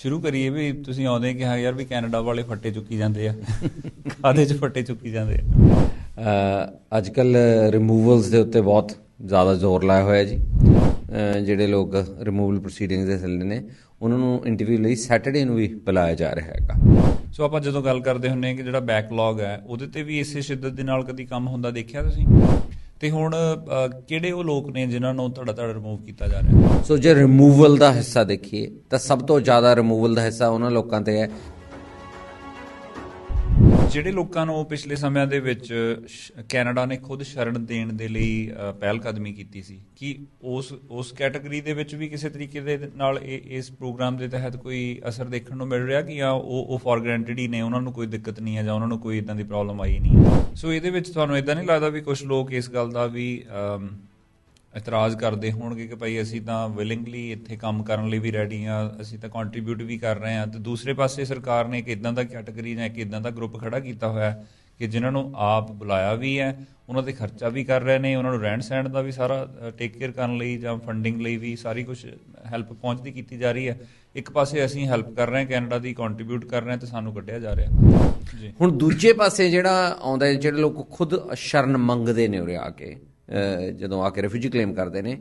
ਸ਼ੁਰੂ ਕਰੀਏ ਵੀ ਤੁਸੀਂ ਆਉਂਦੇ ਕਿ ਹਾਂ ਯਾਰ ਵੀ ਕੈਨੇਡਾ ਵਾਲੇ ਫੱਟੇ ਚੁੱਕੀ ਜਾਂਦੇ ਆ। ਕਾਦੇ ਚ ਫੱਟੇ ਚੁੱਕੀ ਜਾਂਦੇ ਆ? ਅੱਜ ਕੱਲ ਰਿਮੂਵਲਸ ਦੇ ਉੱਤੇ ਬਹੁਤ ਜ਼ਿਆਦਾ ਜ਼ੋਰ ਲਾਇਆ ਹੋਇਆ ਜੀ। ਜਿਹੜੇ ਲੋਕ ਰਿਮੂਵਲ ਪ੍ਰੋਸੀਡਿੰਗਸ ਦੇ ਥੱਲੇ ਨੇ ਉਹਨਾਂ ਨੂੰ ਇੰਟਰਵਿਊ ਲਈ ਸੈਟਰਡੇ ਨੂੰ ਵੀ ਬੁਲਾਇਆ ਜਾ ਰਿਹਾ ਹੈਗਾ। ਸੋ ਆਪਾਂ ਜਦੋਂ ਗੱਲ ਕਰਦੇ ਹੁੰਨੇ ਕਿ ਜਿਹੜਾ ਬੈਕਲੌਗ ਹੈ ਉਹਦੇ ਤੇ ਵੀ ਇਸੇ ਸ਼ਿੱਦਤ ਦੇ ਨਾਲ ਕਦੀ ਕੰਮ ਹੁੰਦਾ ਦੇਖਿਆ ਤੁਸੀਂ? ਤੇ ਹੁਣ ਕਿਹੜੇ ਉਹ ਲੋਕ ਨੇ ਜਿਨ੍ਹਾਂ ਨੂੰ ਤੁਹਾਡਾ ਤੁਹਾਡਾ ਰਿਮੂਵ ਕੀਤਾ ਜਾ ਰਿਹਾ ਸੋ ਜੇ ਰਿਮੂਵਲ ਦਾ ਹਿੱਸਾ ਦੇਖੀਏ, ਤਾਂ ਸਭ ਤੋਂ ਜ਼ਿਆਦਾ ਰਿਮੂਵਲ ਦਾ ਹਿੱਸਾ ਉਹਨਾਂ ਲੋਕਾਂ ਤੇ ਹੈ। ਜਿਹੜੇ ਲੋਕਾਂ ਨੂੰ ਪਿਛਲੇ ਸਮਿਆਂ ਦੇ ਵਿੱਚ ਸ਼- ਕੈਨੇਡਾ ਨੇ ਖੁਦ ਸ਼ਰਨ ਦੇਣ ਦੇ ਲਈ ਅ, ਪਹਿਲ ਕਦਮੀ ਕੀਤੀ ਸੀ ਕਿ ਉਸ ਉਸ ਕੈਟਾਗਰੀ ਦੇ ਵਿੱਚ ਵੀ ਕਿਸੇ ਤਰੀਕੇ ਦੇ ਨਾਲ ਇਹ ਇਸ ਪ੍ਰੋਗਰਾਮ ਦੇ ਤਹਿਤ ਕੋਈ ਅਸਰ ਦੇਖਣ ਨੂੰ ਮਿਲ ਰਿਹਾ ਕਿ ਜਾਂ ਉਹ ਉਹ ਫॉर ਗ੍ਰੈਂਟਡ ਹੀ ਨੇ ਉਹਨਾਂ ਨੂੰ ਕੋਈ ਦਿੱਕਤ ਨਹੀਂ ਹੈ ਜਾਂ ਉਹਨਾਂ ਨੂੰ ਕੋਈ ਇਦਾਂ ਦੀ ਪ੍ਰੋਬਲਮ ਆਈ ਨਹੀਂ ਸੋ ਇਹਦੇ ਵਿੱਚ ਤੁਹਾਨੂੰ ਇਦਾਂ ਨਹੀਂ ਲੱਗਦਾ ਵੀ ਕੁਝ ਲੋਕ ਇਸ ਗੱਲ ਦਾ ਵੀ ਇਤਰਾਜ਼ ਕਰਦੇ ਹੋਣਗੇ ਕਿ ਭਾਈ ਅਸੀਂ ਤਾਂ ਵਿਲਿੰਗਲੀ ਇੱਥੇ ਕੰਮ ਕਰਨ ਲਈ ਵੀ ਰੈਡੀ ਆ ਅਸੀਂ ਤਾਂ ਕੰਟਰੀਬਿਊਟ ਵੀ ਕਰ ਰਹੇ ਆ ਤੇ ਦੂਸਰੇ ਪਾਸੇ ਸਰਕਾਰ ਨੇ ਇੱਕ ਇਦਾਂ ਦਾ ਕੈਟਾਗਰੀ ਜਾਂ ਇੱਕ ਇਦਾਂ ਦਾ ਗਰੁੱਪ ਖੜਾ ਕੀਤਾ ਹੋਇਆ ਹੈ ਕਿ ਜਿਨ੍ਹਾਂ ਨੂੰ ਆਪ ਬੁਲਾਇਆ ਵੀ ਹੈ, ਉਹਨਾਂ ਤੇ ਖਰਚਾ ਵੀ ਕਰ ਰਹੇ ਨੇ, ਉਹਨਾਂ ਨੂੰ ਰਹਿਣ ਸਹਿਣ ਦਾ ਵੀ ਸਾਰਾ ਟੇਕ ਕੇਅਰ ਕਰਨ ਲਈ ਜਾਂ ਫੰਡਿੰਗ ਲਈ ਵੀ ਸਾਰੀ ਕੁਝ ਹੈਲਪ ਪਹੁੰਚਦੀ ਕੀਤੀ ਜਾ ਰਹੀ ਹੈ। ਇੱਕ ਪਾਸੇ ਅਸੀਂ ਹੈਲਪ ਕਰ ਰਹੇ ਹਾਂ, ਕੈਨੇਡਾ ਦੀ ਕੰਟਰੀਬਿਊਟ ਕਰ ਰਹੇ ਹਾਂ ਤੇ ਸਾਨੂੰ ਕੱਢਿਆ ਜਾ ਰਿਹਾ। ਜੀ। ਹੁਣ ਦੂਜੇ ਪਾਸੇ ਜਿਹੜਾ ਆਉਂਦਾ ਜਿਹੜੇ ਲੋਕ ਖੁਦ ਸ਼ਰਨ ਮੰਗਦੇ ਨੇ ਉਰੇ ਆ ਕੇ ਜਦੋਂ ਆ ਕੇ ਰਿਫਿਊਜੀ ਕਲੇਮ ਕਰਦੇ ਨੇ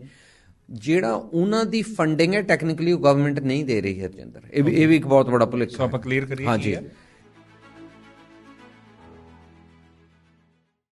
ਜਿਹੜਾ ਉਹਨਾਂ ਦੀ ਫੰਡਿੰਗ ਹੈ ਟੈਕਨੀਕਲੀ ਉਹ ਗਵਰਨਮੈਂਟ ਨਹੀਂ ਦੇ ਰਹੀ ਹੈ ਰਜਿੰਦਰ ਇਹ ਵੀ ਇਹ ਵੀ ਇੱਕ ਬਹੁਤ ਬੜਾ ਭੁਲੇਖਾ ਸੋ ਆਪਾਂ। ਕਲੀਅਰ ਕਰੀਏ ਹਾਂਜੀ।